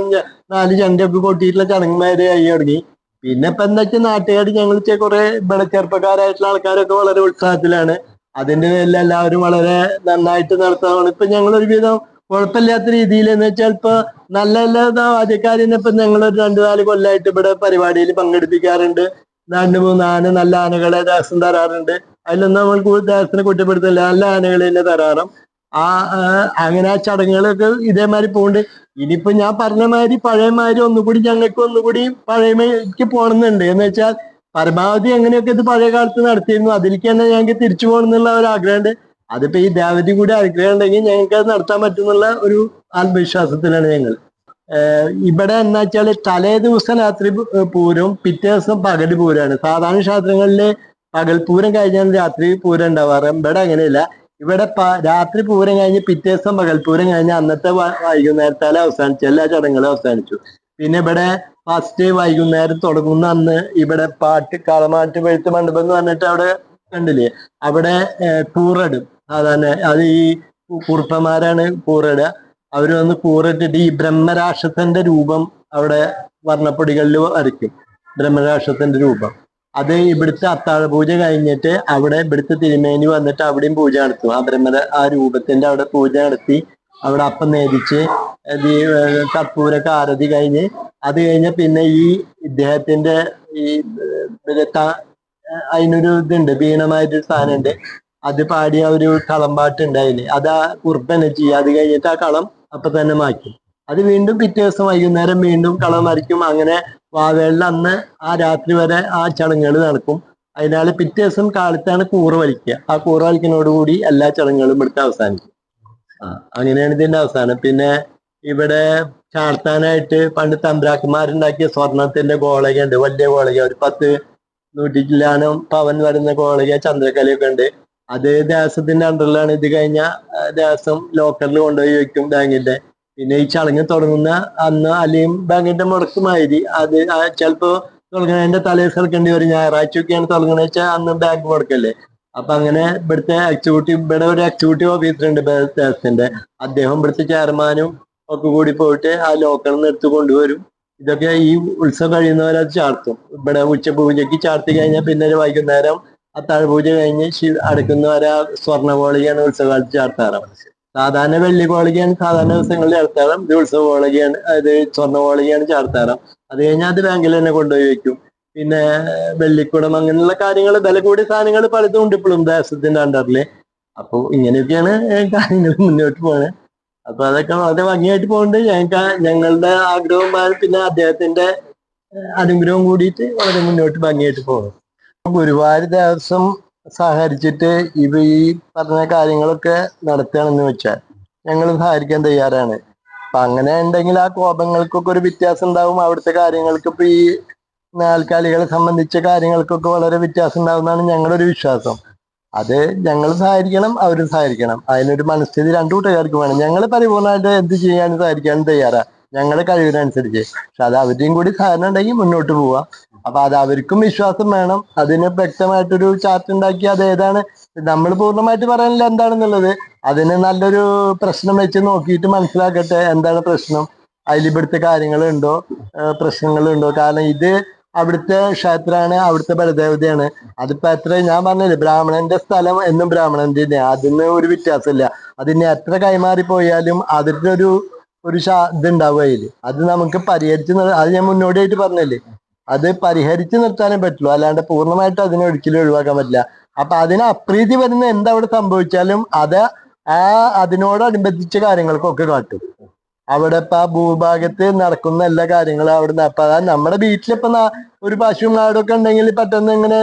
നാല് ചണ്ടയൊക്കെ കൊട്ടിയിട്ടുള്ള ചടങ്ങുമാര് ആയി തുടങ്ങി പിന്നെ ഇപ്പൊ എന്താ വെച്ചാൽ നാട്ടുകാർ ഞങ്ങൾ കുറെ ഇവിടെ ചെറുപ്പക്കാരായിട്ടുള്ള ആൾക്കാരൊക്കെ വളരെ ഉത്സാഹത്തിലാണ്. അതിന്റെ പേരിൽ എല്ലാവരും വളരെ നന്നായിട്ട് നടത്താണ് ഇപ്പൊ ഞങ്ങൾ ഒരുവിധം കുഴപ്പമില്ലാത്ത രീതിയിൽ എന്ന് വെച്ചാൽ ഇപ്പൊ നല്ല നല്ല ആദ്യക്കാരിനെ ഇപ്പൊ ഞങ്ങൾ ഒരു രണ്ടു നാല് കൊല്ലമായിട്ട് ഇവിടെ പരിപാടിയിൽ പങ്കെടുപ്പിക്കാറുണ്ട്. രണ്ട് മൂന്ന് ആന നല്ല ആനകളെ ദേവസ്വം തരാറുണ്ട്. അതിലൊന്നും നമ്മൾ ദാസിനെ കുറ്റപ്പെടുത്തില്ല നല്ല ആനകളെ തന്നെ തരാറും. ആ അങ്ങനെ ആ ചടങ്ങുകളൊക്കെ ഇതേമാതിരി പോകുന്നുണ്ട് ഇനിയിപ്പോ ഞാൻ പറഞ്ഞ മാതിരി പഴയ മാതിരി ഒന്നുകൂടി ഞങ്ങൾക്ക് ഒന്നുകൂടി പഴയമേക്ക് പോകണമെന്നുണ്ട്. എന്ന് വെച്ചാൽ പരമാവധി എങ്ങനെയൊക്കെ ഇത് പഴയ കാലത്ത് നടത്തിയിരുന്നു അതിലേക്ക് തന്നെ ഞങ്ങൾക്ക് തിരിച്ചു പോകണം എന്നുള്ള ഒരു ആഗ്രഹമുണ്ട്. അതിപ്പോ ഈ ദേവതി കൂടി ആഗ്രഹം ഉണ്ടെങ്കിൽ ഞങ്ങൾക്ക് അത് നടത്താൻ പറ്റുന്നുള്ള ഒരു ആത്മവിശ്വാസത്തിലാണ് ഞങ്ങൾ. ഇവിടെ എന്താ വെച്ചാൽ തലേ ദിവസം രാത്രി പൂരം പിറ്റേ ദിവസം പകൽ പൂരമാണ് സാധാരണ ക്ഷേത്രങ്ങളിൽ പകൽ പൂരം കഴിഞ്ഞാൽ രാത്രി പൂരം ഉണ്ടാവാറ്. ഇവിടെ അങ്ങനെയല്ല. ഇവിടെ രാത്രി പൂരം കഴിഞ്ഞ് പിറ്റേ ദിവസം പകൽ പൂരം കഴിഞ്ഞ് അന്നത്തെ വൈകുന്നേരത്താലേ അവസാനിച്ചു. എല്ലാ ചടങ്ങുകളും അവസാനിച്ചു. പിന്നെ ഇവിടെ ഫസ്റ്റ് വൈകുന്നേരം തുടങ്ങുന്ന അന്ന് ഇവിടെ പാട്ട് കളമാട്ട് വെഴുത്ത് മണ്ഡപം എന്ന് പറഞ്ഞിട്ട് അവിടെ കണ്ടില്ലേ? അവിടെ കൂറിടും സാധാരണ അത് ഈ കുറുപ്പന്മാരാണ് കൂറിടുക അവർ വന്ന് കൂറിട്ടിട്ട് ഈ ബ്രഹ്മരാക്ഷസന്റെ രൂപം അവിടെ വർണപ്പൊടികളിൽ വരയ്ക്കും. ബ്രഹ്മരാക്ഷസന്റെ രൂപം. അത് ഇവിടുത്തെ അത്താഴ പൂജ കഴിഞ്ഞിട്ട് അവിടെ ഇവിടുത്തെ തിരുമേനി വന്നിട്ട് അവിടെയും പൂജ നടത്തും. ആ ബ്രഹ്മര ആ രൂപത്തിന്റെ അവിടെ പൂജ നടത്തി അവിടെ അപ്പം ഏഹ്, കർപ്പൂരൊക്കെ ആരതി കഴിഞ്ഞ് അത് കഴിഞ്ഞ പിന്നെ ഈ ഇദ്ദേഹത്തിന്റെ ഈ അതിനൊരു ഇതുണ്ട് ഭീണമായിട്ടൊരു സാധനമുണ്ട്. അത് പാടിയ ഒരു കളമ്പാട്ട് ഉണ്ടായില്ലേ അത് ആ കുർബന ചെയ്യുക അത് കഴിഞ്ഞിട്ട് ആ കളം അപ്പൊ തന്നെ മാറ്റും. അത് വീണ്ടും പിറ്റേ ദിവസം വൈകുന്നേരം വീണ്ടും കളം മറിക്കും അങ്ങനെ വാവേളിൽ അന്ന് ആ രാത്രി വരെ ആ ചടങ്ങുകൾ നടക്കും. അതിനാൽ പിറ്റേ ദിവസം കാലത്താണ് കൂറ് വലിക്കുക. ആ കൂറ് വലിക്കുന്നതോടുകൂടി എല്ലാ ചടങ്ങുകളും ഇവിടുത്തെ അവസാനിക്കും. ആ അങ്ങനെയാണ് ഇതിന്റെ അവസാനം. പിന്നെ ഇവിടെ ചാർത്താനായിട്ട് പണ്ട് തമ്പ്രാക്കന്മാരുണ്ടാക്കിയ സ്വർണത്തിന്റെ ഗോളകയുണ്ട്. വലിയ ഗോളക ഒരു പത്ത് നൂറ്റി ചില്ലാനം പവൻ വരുന്ന ഗോളക ചന്ദ്രക്കലയൊക്കെ ഉണ്ട്. അത് ദേശത്തിന്റെ അണ്ടറിലാണ് ഇത് കഴിഞ്ഞ ദേശം ലോക്കറിൽ കൊണ്ടുപോയി വെക്കും ബാങ്കിന്റെ പിന്നെ ഈ ചടങ്ങ് തുടങ്ങുന്ന അന്ന് അലിയും ബാങ്കിന്റെ മുടക്കുമായിരി. അത് ചിലപ്പോ തുടങ്ങുന്നതിന്റെ തലേ സ്ഥലക്കേണ്ടി വരും. ഞായറാഴ്ചയൊക്കെയാണ് തുടങ്ങുന്നത് വെച്ചാൽ അന്ന് ബാങ്ക് മുടക്കല്ലേ. അപ്പൊ അങ്ങനെ ഇവിടുത്തെ എക്സിക്യൂട്ടീവ് ഇവിടെ ഒരു എക്സിക്യൂട്ടീവ് ഓഫീസർ ഉണ്ട് ദേവസ്വത്തിന്റെ അദ്ദേഹം ഇവിടുത്തെ ചെയർമാനും ഒക്കെ കൂടി പോയിട്ട് ആ ലോക്കറിൽ നിന്ന് എടുത്തു കൊണ്ടുവരും. ഇതൊക്കെ ഈ ഉത്സവം കഴിയുന്നവരെ അത് ചാർത്തും. ഇവിടെ ഉച്ചപൂജയ്ക്ക് ചാർത്തി കഴിഞ്ഞാൽ പിന്നെ വൈകുന്നേരം അത്താഴ പൂജ കഴിഞ്ഞ് ശി- അടക്കുന്നവരെ ആ സ്വർണ കോളികയാണ് ഉത്സവകാലത്ത് ചാർത്താറ്. സാധാരണ വെള്ളി കോളികയാണ് സാധാരണ ദിവസങ്ങളിൽ ചാർത്താറ്. ഇത് ഉത്സവ കോളികയാണ് അത് സ്വർണ കോളികയാണ് ചാർത്താറ്. അത് കഴിഞ്ഞാൽ അത് ബാങ്കിൽ തന്നെ കൊണ്ടുപോയി വെക്കും. പിന്നെ വെള്ളിക്കുടം അങ്ങനെയുള്ള കാര്യങ്ങൾ വില കൂടിയ സാധനങ്ങൾ പലതും ഉണ്ട് ഇപ്പോഴും ദേശത്തിന്റെ അണ്ടറിൽ അപ്പൊ ഇങ്ങനെയൊക്കെയാണ് കാര്യങ്ങൾ മുന്നോട്ട് പോകുന്നത് അപ്പൊ അതൊക്കെ വളരെ ഭംഗിയായിട്ട് പോകുന്നുണ്ട് ഞങ്ങൾക്ക് ഞങ്ങളുടെ ആഗ്രഹവും പിന്നെ അദ്ദേഹത്തിന്റെ അനുഗ്രഹവും കൂടിയിട്ട് വളരെ മുന്നോട്ട് ഭംഗിയായിട്ട് പോകും ഗുരുവായൂർ ദേവസ്വം സഹകരിച്ചിട്ട് ഇവ ഈ പറഞ്ഞ കാര്യങ്ങളൊക്കെ നടത്തുകയാണെന്ന് വെച്ചാൽ ഞങ്ങൾ സഹകരിക്കാൻ തയ്യാറാണ്. അപ്പൊ അങ്ങനെ ഉണ്ടെങ്കിൽ ആ കോപങ്ങൾക്കൊക്കെ ഒരു വ്യത്യാസം ഉണ്ടാവും. അവിടുത്തെ കാര്യങ്ങൾക്ക് ഇപ്പൊ ഈ നാൽക്കാലികളെ സംബന്ധിച്ച കാര്യങ്ങൾക്കൊക്കെ വളരെ വ്യത്യാസം ഉണ്ടാവുന്നതാണ് ഞങ്ങളുടെ ഒരു വിശ്വാസം. അത് ഞങ്ങൾ സഹകരിക്കണം അവരും സഹകരിക്കണം. അതിനൊരു മനസ്ഥിതി രണ്ടു കൂട്ടുകാർക്ക് വേണം. ഞങ്ങൾ പരിപൂർണമായിട്ട് എന്ത് ചെയ്യാനും സഹകരിക്കാനും തയ്യാറാ. ഞങ്ങളുടെ കഴിവിനനുസരിച്ച്. പക്ഷെ അത് അവരുടെയും കൂടി സഹകരണം ഉണ്ടെങ്കിൽ മുന്നോട്ട് പോവാം. അപ്പൊ അത് അവർക്കും വിശ്വാസം വേണം. അതിന് വ്യക്തമായിട്ടൊരു ചാർട്ട് ഉണ്ടാക്കി അത് ഏതാണ്? നമ്മൾ പൂർണമായിട്ട് പറയാനില്ല എന്താണെന്നുള്ളത്. അതിന് നല്ലൊരു പ്രശ്നം വെച്ച് നോക്കിയിട്ട് മനസ്സിലാക്കട്ടെ എന്താണ് പ്രശ്നം. അതിലിവിടുത്തെ കാര്യങ്ങളുണ്ടോ? പ്രശ്നങ്ങളുണ്ടോ? കാരണം ഇത് അവിടുത്തെ ക്ഷേത്രമാണ് അവിടുത്തെ ബലദേവതയാണ്. അതിപ്പോ എത്ര ഞാൻ പറഞ്ഞില്ലേ ബ്രാഹ്മണന്റെ സ്ഥലം എന്നും ബ്രാഹ്മണന്റെ അതിന് ഒരു വ്യത്യാസമില്ല. അതിന് എത്ര കൈമാറി പോയാലും അതിന്റെ ഒരു ഒരു ശാ ഇതുണ്ടാവും അതിൽ. അത് നമുക്ക് പരിഹരിച്ച് അത് ഞാൻ മുന്നോടിയായിട്ട് പറഞ്ഞല്ലേ? അത് പരിഹരിച്ച് നിർത്താനേ പറ്റുള്ളൂ. അല്ലാണ്ട് പൂർണമായിട്ട് അതിനെ ഒരിക്കലും ഒഴിവാക്കാൻ പറ്റില്ല. അപ്പൊ അതിന് അപ്രീതി വരുന്ന എന്തവിടെ സംഭവിച്ചാലും അത് ആ അതിനോടനുബന്ധിച്ച കാര്യങ്ങൾക്കൊക്കെ കാട്ടും. അവിടെ ഇപ്പൊ ആ ഭൂഭാഗത്ത് നടക്കുന്ന എല്ലാ കാര്യങ്ങളും അവിടെ അപ്പൊ അതാ നമ്മുടെ വീട്ടിലിപ്പോ ഒരു പശുവും നാടൊക്കെ ഉണ്ടെങ്കിൽ പെട്ടെന്ന് ഇങ്ങനെ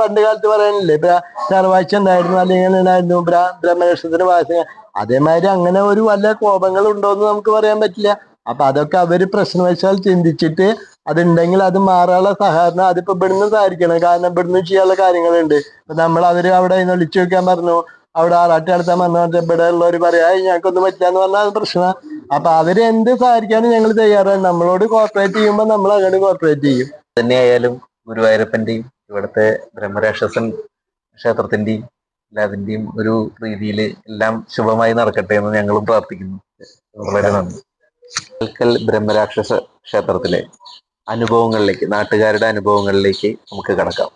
പണ്ട് കാലത്ത് പറയാനില്ലേ ഇപ്പൊ ചെറുവാഴ്ച ഉണ്ടായിരുന്നു അല്ലെങ്കിൽ ഉണ്ടായിരുന്നു ബ്ര- ബ്രഹ്മനക്ഷത്രത്തിന് വാസന അതേമാതിരി അങ്ങനെ ഒരു വല്ല കോപങ്ങൾ ഉണ്ടോന്ന് നമുക്ക് പറയാൻ പറ്റില്ല. അപ്പൊ അതൊക്കെ അവർ പ്രശ്നവശാൽ ചിന്തിച്ചിട്ട് അതുണ്ടെങ്കിൽ അത് മാറാനുള്ള സഹകരണം അതിപ്പോ ഇവിടുന്ന് സഹായിക്കണം കാരണം ഇവിടുന്ന് ചെയ്യാനുള്ള കാര്യങ്ങളുണ്ട്. ഇപ്പൊ നമ്മൾ അവർ അവിടെ വിളിച്ചു വെക്കാൻ പറഞ്ഞു. അവിടെ ആറാട്ടി നടത്താൻ പറഞ്ഞു. ഇവിടെ ഉള്ളവർ പറയാ ഞങ്ങൾക്കൊന്നും പറ്റില്ല എന്ന് പറഞ്ഞാൽ അത് പ്രശ്നം. അപ്പൊ അവർ എന്ത് സഹായിക്കാനും ഞങ്ങൾ തയ്യാറാണ്. നമ്മളോട് കോർപ്പറേറ്റ് ചെയ്യുമ്പോൾ നമ്മൾ അങ്ങോട്ട് കോർപ്പറേറ്റ് ചെയ്യും. തന്നെയായാലും ഗുരുവായൂരപ്പന്റെയും ഇവിടുത്തെ ബ്രഹ്മരാക്ഷസൻ ക്ഷേത്രത്തിന്റെയും എല്ലാതിന്റെയും ഒരു രീതിയിൽ എല്ലാം ശുഭമായി നടക്കട്ടെ എന്ന് ഞങ്ങളും പ്രാർത്ഥിക്കുന്നു. വളരെ നന്ദി. കൽക്കൽ ബ്രഹ്മരാക്ഷസ ക്ഷേത്രത്തിലെ അനുഭവങ്ങളിലേക്ക് നാട്ടുകാരുടെ അനുഭവങ്ങളിലേക്ക് നമുക്ക് കടക്കാം.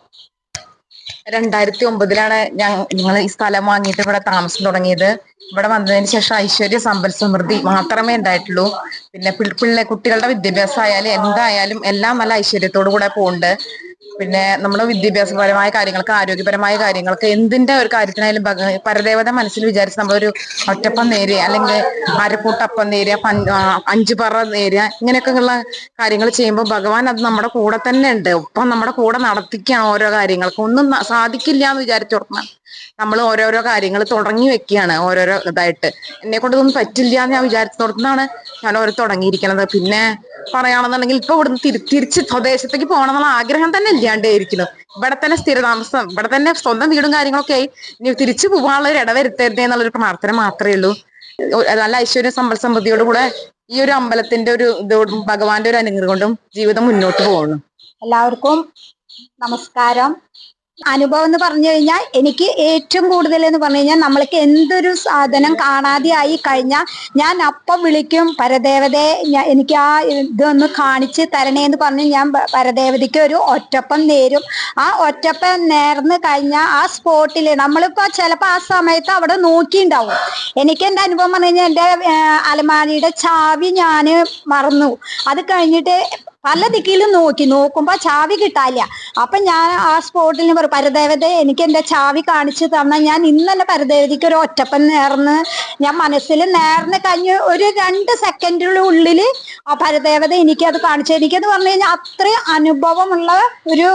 രണ്ടായിരത്തി ഒമ്പതിലാണ് ഞങ്ങൾ ഈ സ്ഥലം വാങ്ങിയിട്ട് ഇവിടെ താമസം തുടങ്ങിയത്. ഇവിടെ വന്നതിന് ശേഷം ഐശ്വര്യ സമ്പൽ സമൃദ്ധി മാത്രമേ ഉണ്ടായിട്ടുള്ളൂ. പിന്നെ പിള്ളേ കുട്ടികളുടെ വിദ്യാഭ്യാസം ആയാലും എന്തായാലും എല്ലാം നല്ല ഐശ്വര്യത്തോടു കൂടെ പോകുന്നുണ്ട് പിന്നെ നമ്മുടെ വിദ്യാഭ്യാസപരമായ കാര്യങ്ങൾക്ക് ആരോഗ്യപരമായ കാര്യങ്ങൾക്ക് എന്തിന്റെ ഒരു കാര്യത്തിനായാലും പരദേവത മനസ്സിൽ വിചാരിച്ച് നമ്മളൊരു ഒറ്റപ്പം നേരിയ അല്ലെങ്കിൽ അരക്കൂട്ടപ്പം നേരിയ അഞ്ചു പറ നേരുക ഇങ്ങനെയൊക്കെയുള്ള കാര്യങ്ങൾ ചെയ്യുമ്പോൾ ഭഗവാൻ അത് നമ്മുടെ കൂടെ തന്നെ ഉണ്ട്. ഒപ്പം നമ്മുടെ കൂടെ നടത്തിക്കുകയാണ് ഓരോ കാര്യങ്ങൾക്കും. ഒന്നും സാധിക്കില്ല എന്ന് വിചാരിച്ചോർക്കണം നമ്മൾ ഓരോരോ കാര്യങ്ങൾ തുടങ്ങി വെക്കുകയാണ് ഓരോരോ ഇതായിട്ട്. എന്നെ കൊണ്ട് ഇതൊന്നും പറ്റില്ല എന്ന് ഞാൻ വിചാരിച്ചിടത്തുനിന്നാണ് ഞാൻ ഓരോ തുടങ്ങിയിരിക്കുന്നത്. പിന്നെ പറയുകയാണെന്നുണ്ടെങ്കിൽ ഇപ്പൊ ഇവിടുന്ന് തിരി തിരിച്ച് സ്വദേശത്തേക്ക് പോകണം എന്നുള്ള ആഗ്രഹം തന്നെ ഇല്ലാണ്ടേ ഇരിക്കുന്നു ഇവിടെ തന്നെ സ്ഥിരതാമസം ഇവിടെ തന്നെ സ്വന്തം വീടും കാര്യങ്ങളൊക്കെ ആയി. ഇനി തിരിച്ചു പോകാനുള്ള ഒരു ഇടവരുത്തരുതേ എന്നുള്ളൊരു പ്രാർത്ഥന മാത്രമേ ഉള്ളൂ. നല്ല ഐശ്വര്യ സമ്പൽ സമൃദ്ധിയോട് കൂടെ ഈ ഒരു അമ്പലത്തിന്റെ ഒരു ഇതോടും ഭഗവാന്റെ ഒരു അനുഗ്രഹം കൊണ്ടും ജീവിതം മുന്നോട്ട് പോകണം എല്ലാവർക്കും നമസ്കാരം. അനുഭവം എന്ന് പറഞ്ഞു കഴിഞ്ഞാൽ എനിക്ക് ഏറ്റവും കൂടുതൽ എന്ന് പറഞ്ഞു കഴിഞ്ഞാൽ നമ്മൾക്ക് എന്തൊരു സാധനം കാണാതെ ആയി കഴിഞ്ഞാൽ ഞാൻ അപ്പം വിളിക്കും പരദേവതയെ എനിക്ക് ആ ഇതൊന്ന് കാണിച്ച് തരണേ എന്ന് പറഞ്ഞ് ഞാൻ പരദേവതയ്ക്ക് ഒരു ഒറ്റപ്പം നേരും. ആ ഒറ്റപ്പം നേർന്ന് കഴിഞ്ഞാൽ ആ സ്പോട്ടിൽ നമ്മളിപ്പോ ചിലപ്പോൾ ആ സമയത്ത് അവിടെ നോക്കിയിട്ടുണ്ടാവും എനിക്ക് എന്റെ അനുഭവം പറഞ്ഞു കഴിഞ്ഞാൽ എന്റെ അലമാരിയുടെ ചാവി ഞാൻ മറന്നു. അത് കഴിഞ്ഞിട്ട് പല ദിക്കിലും നോക്കി നോക്കുമ്പോ ചാവി കിട്ടാനില്ല. അപ്പൊ ഞാൻ ആ സ്പോട്ടിൽ പറയും പരദേവത എനിക്ക് എന്റെ ചാവി കാണിച്ചു തന്ന ഞാൻ ഇന്നലെ പരദേവതയ്ക്ക് ഒരു ഒറ്റപ്പൻ നേർന്ന് ഞാൻ മനസ്സിൽ നേർന്ന് കഴിഞ്ഞ് ഒരു രണ്ട് സെക്കൻഡിനുള്ളിൽ ആ പരദേവത അത് കാണിച്ചു എനിക്കെന്ന് പറഞ്ഞു കഴിഞ്ഞാൽ അത്രയും അനുഭവമുള്ള ഒരു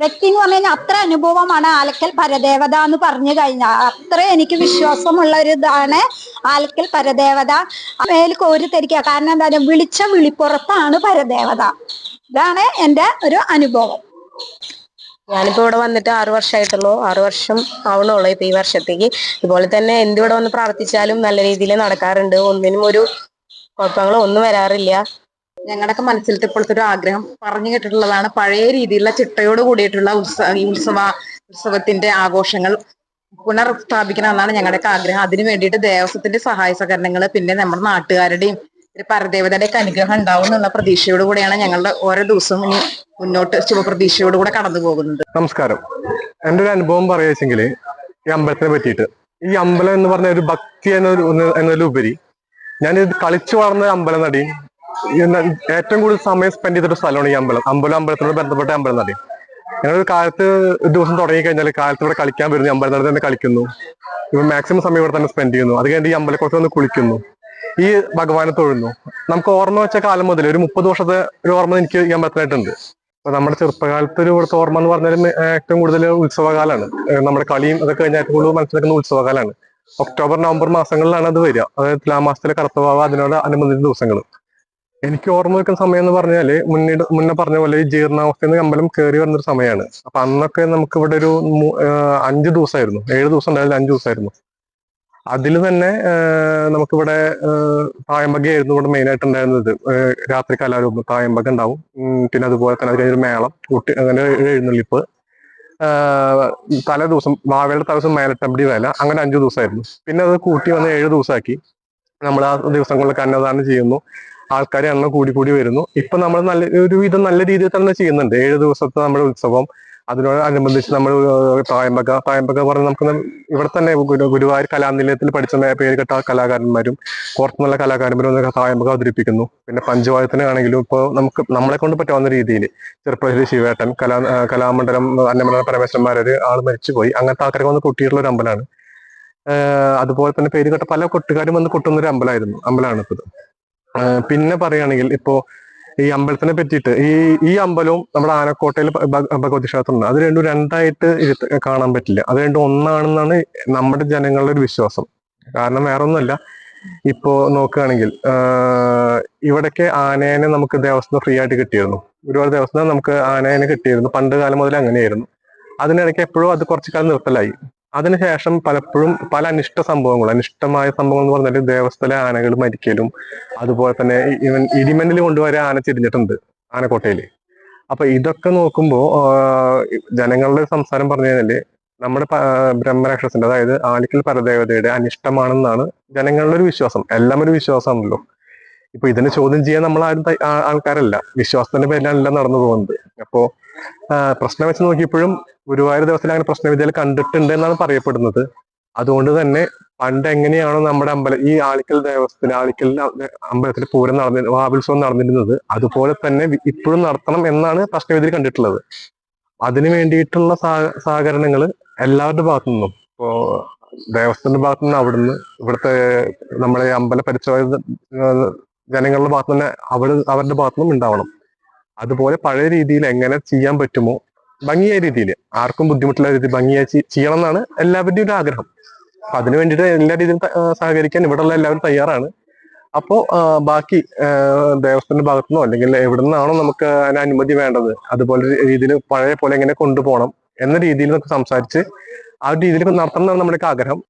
വ്യക്തി എന്ന് പറഞ്ഞു കഴിഞ്ഞാൽ അത്ര അനുഭവമാണ് ആലക്കൽ പരദേവത എന്ന് പറഞ്ഞു കഴിഞ്ഞാൽ അത്ര എനിക്ക് വിശ്വാസമുള്ള ഒരു ഇതാണ് ആലക്കൽ പരദേവത. ഒരു തരിക കാരണം എന്താ വിളിച്ച വിളിപ്പുറത്താണ് പരദേവത ഇതാണ് എന്റെ ഒരു അനുഭവം. ഞാനിപ്പോ ഇവിടെ വന്നിട്ട് ആറു വർഷമായിട്ടുള്ളൂ. ആറു വർഷം ആവണുള്ളൂ ഇപ്പൊ ഈ വർഷത്തേക്ക്. ഇതുപോലെ തന്നെ എന്തിവിടെ വന്ന് പ്രാർത്ഥിച്ചാലും നല്ല രീതിയിൽ നടക്കാറുണ്ട്. ഒന്നിനും ഒരു കുഴപ്പങ്ങളോ ഒന്നും വരാറില്ല. ഞങ്ങളുടെയൊക്കെ മനസ്സിലത്തെ ഇപ്പോഴത്തെ ഒരു ആഗ്രഹം പറഞ്ഞു കേട്ടിട്ടുള്ളതാണ്. പഴയ രീതിയിലുള്ള ചിട്ടയോട് കൂടിയിട്ടുള്ള ഉത്സവ ഈ ഉത്സവ ഉത്സവത്തിന്റെ ആഘോഷങ്ങൾ പുനർസ്ഥാപിക്കണം എന്നാണ് ഞങ്ങളുടെയൊക്കെ ആഗ്രഹം. അതിനു വേണ്ടിയിട്ട് ദേവസ്വത്തിന്റെ സഹായ സഹകരണങ്ങൾ പിന്നെ നമ്മുടെ നാട്ടുകാരുടെയും ഒരു പരദേവതയുടെയൊക്കെ അനുഗ്രഹം ഉണ്ടാവും എന്നുള്ള പ്രതീക്ഷയോട് കൂടെയാണ് ഞങ്ങളുടെ ഓരോ ദിവസവും ഇനി മുന്നോട്ട് ശുഭപ്രതീക്ഷയോട് കൂടെ കടന്നു പോകുന്നത്. നമസ്കാരം. എന്റെ ഒരു അനുഭവം പറയുകയെങ്കിൽ ഈ അമ്പലത്തിനെ പറ്റിയിട്ട്. ഈ അമ്പലം എന്ന് പറഞ്ഞ ഒരു ഭക്തി എന്നതിലുപരി ഞാൻ ഇത് കളിച്ചു വളർന്ന അമ്പലം നടി. ഏറ്റവും കൂടുതൽ സമയം സ്പെൻഡ് ചെയ്തിട്ട് സ്ഥലമാണ് ഈ അമ്പലം. അമ്പലം അമ്പലത്തിനോട് ബന്ധപ്പെട്ട അമ്പലം നടി. ഞങ്ങളൊരു കാലത്ത് ദിവസം തുടങ്ങി കഴിഞ്ഞാൽ കാലത്ത് ഇവിടെ കളിക്കാൻ വരുന്നു അമ്പലം നടത്തി തന്നെ കളിക്കുന്നു. ഇപ്പം മാക്സിമം സമയം ഇവിടെ തന്നെ സ്പെൻഡ് ചെയ്യുന്നു. അത് കഴിഞ്ഞ് ഈ അമ്പലക്കുറച്ച് വന്ന് കുളിക്കുന്നു. ഈ ഭഗവാനെ തൊഴുന്നു. നമുക്ക് ഓർമ്മ വെച്ച കാലം മുതൽ ഒരു മുപ്പത് വർഷത്തെ ഒരു ഓർമ്മ എനിക്ക് ഞാൻ പറ്റാനായിട്ടുണ്ട് അപ്പൊ നമ്മുടെ ചെറുപ്പകാലത്ത് ഒരു ഇവിടുത്തെ ഓർമ്മ എന്ന് പറഞ്ഞാൽ ഏറ്റവും കൂടുതൽ ഉത്സവകാലമാണ് നമ്മുടെ കളിയും അതൊക്കെ കഴിഞ്ഞ ഏറ്റവും കൂടുതൽ മനസ്സിലാക്കുന്ന ഉത്സവകാലമാണ് ഒക്ടോബർ നവംബർ മാസങ്ങളിലാണ് അത് വരിക. അതായത് ആ തുലാമാസത്തിലെ കറുത്തവാവ് അതിനോട് അനുബന്ധിച്ച ദിവസങ്ങൾ എനിക്ക് ഓർമ്മ വെക്കുന്ന സമയം എന്ന് പറഞ്ഞാൽ മുന്നേ മുന്നേ പറഞ്ഞ പോലെ ഈ ജീർണാവസ്ഥയിൽ നിന്ന് അമ്പലം കയറി വരുന്നൊരു സമയമാണ് അപ്പൊ അന്നൊക്കെ നമുക്ക് ഇവിടെ ഒരു അഞ്ച് ദിവസമായിരുന്നു ഏഴ് ദിവസം ഉണ്ടായാലും അഞ്ച് ദിവസമായിരുന്നു അതിൽ തന്നെ നമുക്കിവിടെ തായമ്പകയായിരുന്നു ഇവിടെ മെയിൻ ആയിട്ട് ഉണ്ടായിരുന്നത് രാത്രി കലാരൂപം തായമ്പക ഉണ്ടാവും പിന്നെ അതുപോലെ തന്നെ അതിന് മേളം കുട്ടി അങ്ങനെ എഴുന്നള്ളി എഴുന്നള്ളിപ്പ്. തലേ ദിവസം വാവയുടെ തലേ ദിവസം മേലട്ടമ്പടി വേല അങ്ങനെ അഞ്ചു ദിവസമായിരുന്നു പിന്നെ അത് കൂട്ടി വന്ന് ഏഴ് ദിവസമാക്കി നമ്മൾ ആ ദിവസങ്ങളിൽ അന്നദാനം ചെയ്യുന്നു. ആൾക്കാർ എണ്ണം കൂടി കൂടി വരുന്നു. ഇപ്പൊ നമ്മൾ നല്ല ഒരു വിധം നല്ല രീതിയിൽ തന്നെ ചെയ്യുന്നുണ്ട്. ഏഴ് ദിവസത്തെ നമ്മുടെ ഉത്സവം അതിനോട് അനുബന്ധിച്ച് നമ്മൾ തായമ്പക തായമ്പക പറഞ്ഞ് നമുക്ക് ഇവിടെ തന്നെ ഗുരു- ഗുരുവായൂർ കലാനിലയത്തിൽ പഠിച്ച പേരുകെട്ട പേര് കേട്ട കലാകാരന്മാരും പുറത്തുനിന്നുള്ള കലാകാരന്മാരും വന്ന് തായമ്പക അവതരിപ്പിക്കുന്നു. പിന്നെ പഞ്ചവായത്തിനാണെങ്കിലും ഇപ്പോൾ നമുക്ക് നമ്മളെ കൊണ്ട് പറ്റാവുന്ന രീതിയിൽ ചെറുപ്പശ്ശേരി ശിവേട്ടൻ കലാ കലാമണ്ഡലം അന്നമണ്ഡലം പരമേശ്വരന്മാരൊരു ആൾ മരിച്ചുപോയി. അങ്ങനത്തെ ആൾക്കാരൊക്കെ വന്ന് കുട്ടിയിട്ടുള്ള ഒരു അമ്പലമാണ്. അതുപോലെ തന്നെ പേരുകെട്ട കേട്ട പല കൊട്ടുകാരും വന്ന് കൊട്ടുന്ന ഒരു അമ്പലമായിരുന്നു അമ്പലമാണ് ഇപ്പോൾ പിന്നെ പറയുകയാണെങ്കിൽ ഇപ്പോ ഈ അമ്പലത്തിനെ പറ്റിയിട്ട് ഈ ഈ അമ്പലവും നമ്മുടെ ആനക്കോട്ടയിൽ ഭഗവതി ക്ഷേത്രം ഉണ്ട് അത് രണ്ടും രണ്ടായിട്ട് കാണാൻ പറ്റില്ല. അത് രണ്ടും ഒന്നാണെന്നാണ് നമ്മുടെ ജനങ്ങളുടെ ഒരു വിശ്വാസം. കാരണം വേറെ ഒന്നുമല്ല ഇപ്പോ നോക്കുകയാണെങ്കിൽ ഇവിടൊക്കെ ആനേനെ നമുക്ക് ദേവസ്വം ഫ്രീ ആയിട്ട് കിട്ടിയിരുന്നു. ഒരുപാട് ദേവസ്വം നമുക്ക് ആനേനെ കിട്ടിയിരുന്നു. പണ്ട് കാലം മുതൽ അങ്ങനെയായിരുന്നു അതിനിടയ്ക്ക് എപ്പോഴും അത് കുറച്ചു കാലം നിർത്തലായി. അതിനുശേഷം പലപ്പോഴും പല അനിഷ്ട സംഭവങ്ങൾ അനിഷ്ടമായ സംഭവങ്ങൾ എന്ന് പറഞ്ഞാൽ ദേവസ്ഥല ആനകൾ മരിക്കലും അതുപോലെ തന്നെ ഇവൻ ഇടിമന്നിൽ കൊണ്ടുവരെ ആന തിരിഞ്ഞിട്ടുണ്ട് ആനക്കോട്ടയിൽ അപ്പൊ ഇതൊക്കെ നോക്കുമ്പോൾ ജനങ്ങളുടെ സംസാരം പറഞ്ഞു കഴിഞ്ഞാൽ നമ്മുടെ ബ്രഹ്മരാക്ഷസിന്റെ അതായത് ആലിക്കൽ പരദേവതയുടെ അനിഷ്ടമാണെന്നാണ് ജനങ്ങളുടെ ഒരു വിശ്വാസം. എല്ലാം ഒരു വിശ്വാസമാണല്ലോ. ഇപ്പൊ ഇതിനെ ചോദ്യം ചെയ്യാൻ നമ്മൾ ആരും ആൾക്കാരല്ല. വിശ്വാസത്തിന്റെ പേരിലാണ് എല്ലാം നടന്നു പോകുന്നത് അപ്പോ പ്രശ്നം വെച്ച് നോക്കിയപ്പോഴും ഗുരുവായൂർ ദിവസത്തിൽ അങ്ങനെ പ്രശ്നവിദ്യയിൽ കണ്ടിട്ടുണ്ട് എന്നാണ് പറയപ്പെടുന്നത്. അതുകൊണ്ട് തന്നെ പണ്ട് എങ്ങനെയാണോ നമ്മുടെ അമ്പലം ഈ ആളിക്കൽ ദേവസ്ഥത്തിൽ ആളിക്കൽ അമ്പലത്തിൽ പൂരം നടന്നി വാവുത്സവം നടന്നിരുന്നത് അതുപോലെ തന്നെ ഇപ്പോഴും നടത്തണം എന്നാണ് പ്രശ്നവിധിയിൽ കണ്ടിട്ടുള്ളത്. അതിനു വേണ്ടിയിട്ടുള്ള സഹ- സഹകരണങ്ങൾ എല്ലാവരുടെ ഭാഗത്തു നിന്നും ഇപ്പോ ദേവസ്ഥത്തിന്റെ ഭാഗത്തു നിന്ന് അവിടുന്ന് ഇവിടുത്തെ നമ്മളെ അമ്പല പരിസര ജനങ്ങളുടെ ഭാഗത്തു തന്നെ അവിടെ അവരുടെ ഭാഗത്തു നിന്നും ഉണ്ടാവണം. അതുപോലെ പഴയ രീതിയിൽ എങ്ങനെ ചെയ്യാൻ പറ്റുമോ ഭംഗിയായ രീതിയിൽ ആർക്കും ബുദ്ധിമുട്ടില്ലാത്ത രീതിയിൽ ഭംഗിയായി ചെയ്യണം എന്നാണ് എല്ലാവരുടെയും ഒരു ആഗ്രഹം. അപ്പൊ അതിനു വേണ്ടിയിട്ട് എല്ലാ രീതിയിലും സഹകരിക്കാൻ ഇവിടെ സഹകരിക്കാൻ ഇവിടെയുള്ള എല്ലാവരും തയ്യാറാണ്. അപ്പോ ബാക്കി ദേവസ്ഥത്തിന്റെ ഭാഗത്തുനിന്നോ അല്ലെങ്കിൽ എവിടെ നിന്നാണോ നമുക്ക് അതിന് അനുമതി വേണ്ടത് അതുപോലെ രീതിയിൽ പഴയ പോലെ എങ്ങനെ കൊണ്ടുപോകണം എന്ന രീതിയിൽ നമുക്ക് സംസാരിച്ച് ആ രീതിയിൽ നടത്തണം എന്നാണ് നമ്മുടെ ആഗ്രഹം.